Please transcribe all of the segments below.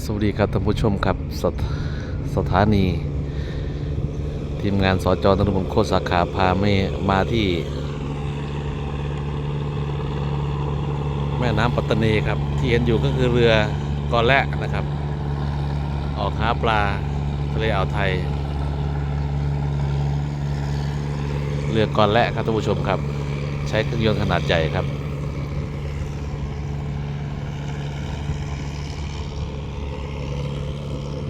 สวัสดีครับท่านผู้ชมครับสถสถานี ทีมงานสจตนบลโคตรสาขาพาไม่มาที่ แม่น้ำปัตตานีครับ ที่เห็นอยู่ก็คือเรือกอแระนะครับ ออกหาปลาทะเลอ่าวไทย เรือกอแระครับท่านผู้ชมครับ ใช้เครื่องยนต์ขนาดใหญ่ครับ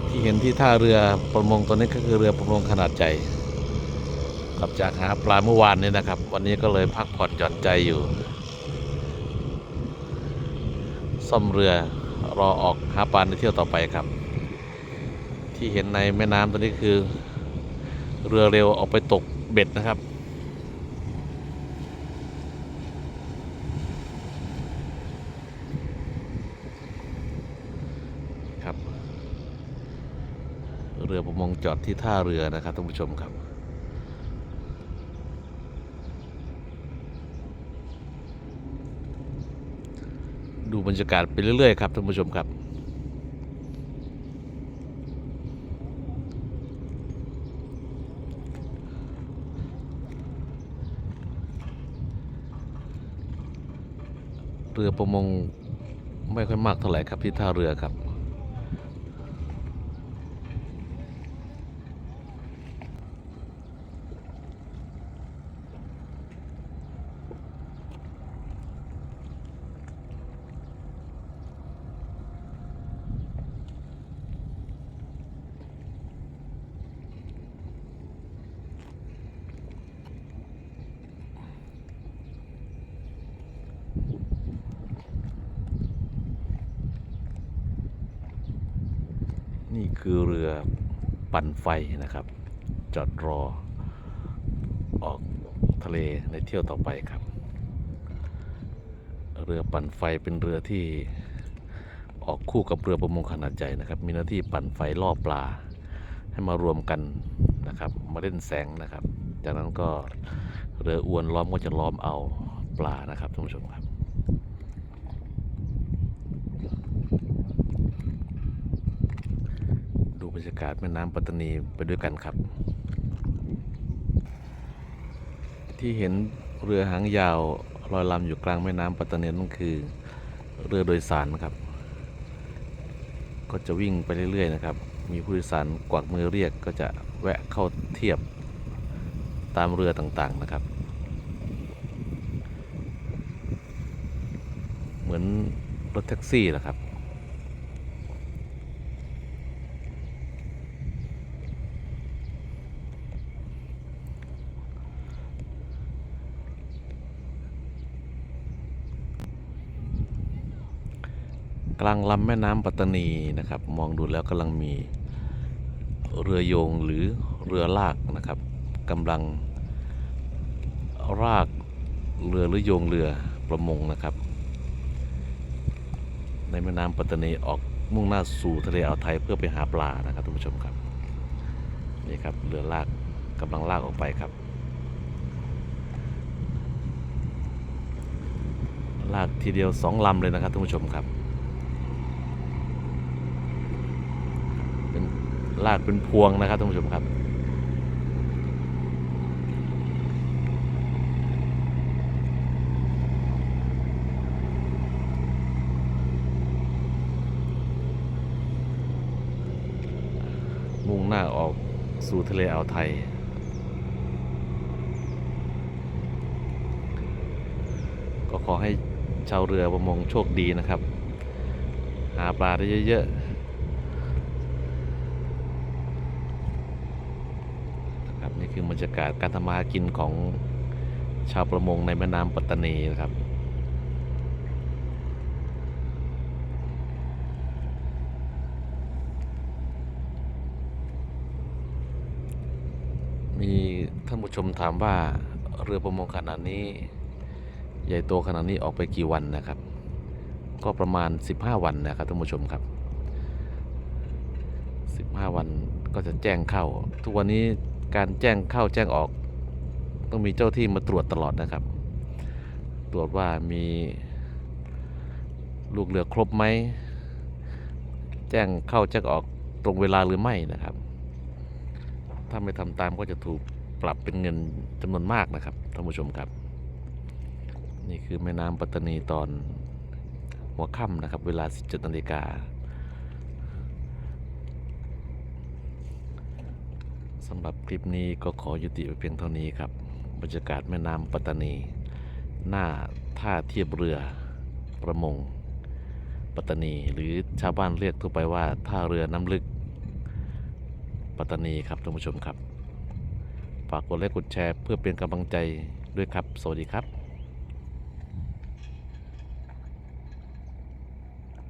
ที่ เห็นที่ท่าเรือประมงตัวนี้ก็คือเรือประมงขนาดใหญ่กลับจากหาปลาเมื่อวานนี้นะครับ วันนี้ก็เลยพักผ่อนหย่อนใจอยู่ ซ่อมเรือรอออกหาปลาในเที่ยวต่อไปครับ ที่เห็นในแม่น้ำตัวนี้คือ เรือเร็วออกไปตกเบ็ดนะครับครับ เรือประ มงจอดที่ท่าเรือนะครับท่านผู้ชมครับ ดูบรรยากาศไปเรื่อยๆครับท่านผู้ชมครับเรือประมงไม่ค่อยมากเท่าไหร่ครับที่ท่าเรือครับ นี่คือเรือปั่นไฟนะครับ จอดรอ ออกทะเลในเที่ยวต่อไปครับ เรือปั่นไฟเป็นเรือที่ออกคู่กับเรือประมงขนาดใหญ่นะครับ มีหน้าที่ปั่นไฟล่อปลา ให้มารวมกันนะครับ มาเล่นแสงนะครับ จากนั้นก็เรืออวนล้อมก็จะล้อมเอาปลานะครับท่านผู้ชมครับ ดูบ รยากาศแม่น้ำปัตตานีไปด้วยกันครับ ที่เห็นเรือหางยาวลอยลำอยู่กลางแม่น้ำปัตตานีนั่นคือเรือโดยสารครับ ก็จะวิ่งไปเรื่อยๆนะครับ มีผู้โดยสารกวักมือเรียกก็จะแวะเข้าเทียบตามเรือต่างๆนะครับ เหมือนรถแท็กซี่นะครับ กลางลำแม่น้ำปัตตานีนะครับ มองดูแล้วกำลังมีเรือโยงหรือเรือลากนะครับกำลังรากเรือหรือโยงเรือประมงนะครับ ในแม่น้ำปัตตานีออกมุ่งหน้าสู่ทะเลอ่าวไทยเพื่อไปหาปลานะครับท่านผู้ชมครับนี่ครับเรือลากกำลังลากออกไปครับ ลากทีเดียวสองลำเลยนะครับท่านผู้ชมครับ เป็น ลากเป็นพวงนะครับท่านผู้ชมครับมุ่งหน้าออกสู่ทะเลอ่าวไทยก็ขอให้ชาวเรือประมงโชคดีนะครับ หาปลาได้เยอะ ๆ นี่คือบรรยากาศการทำมาหากินของชาวประมงในแม่น้ำปัตตานีนะครับมีท่านผู้ชมถามว่าเรือประมงขนาดนี้ ใหญ่โตขนาดนี้ออกไปกี่วันนะครับ ก็ประมาณ 15 วันนะครับท่านผู้ชมครับ 15 วันก็จะแจ้งเข้า ทุกวันนี้ การแจ้งเข้าแจ้งออก ต้องมีเจ้าที่มาตรวจตลอดนะครับ ตรวจว่ามีลูกเรือครบไหม แจ้งเข้าแจ้งออกตรงเวลาหรือไม่นะครับ ถ้าไม่ทำตามก็จะถูกปรับเป็นเงินจำนวนมากนะครับท่านผู้ชมครับ นี่คือแม่น้ำปัตตานีตอนหัวค่ำนะครับ เวลา 17นาฬิกา สำหรับคลิปนี้ก็ขอยุติไปเพียงเท่านี้ครับ บรรยากาศแม่น้ำปัตตานี หน้าท่าเทียบเรือประมง ปัตตานีหรือชาวบ้านเรียกทั่วไปว่าท่าเรือน้ำลึก ปัตตานีครับท่านผู้ชมครับ ฝากกดไลค์กดแชร์เพื่อเป็นกำลังใจด้วยครับ สวัสดีครับ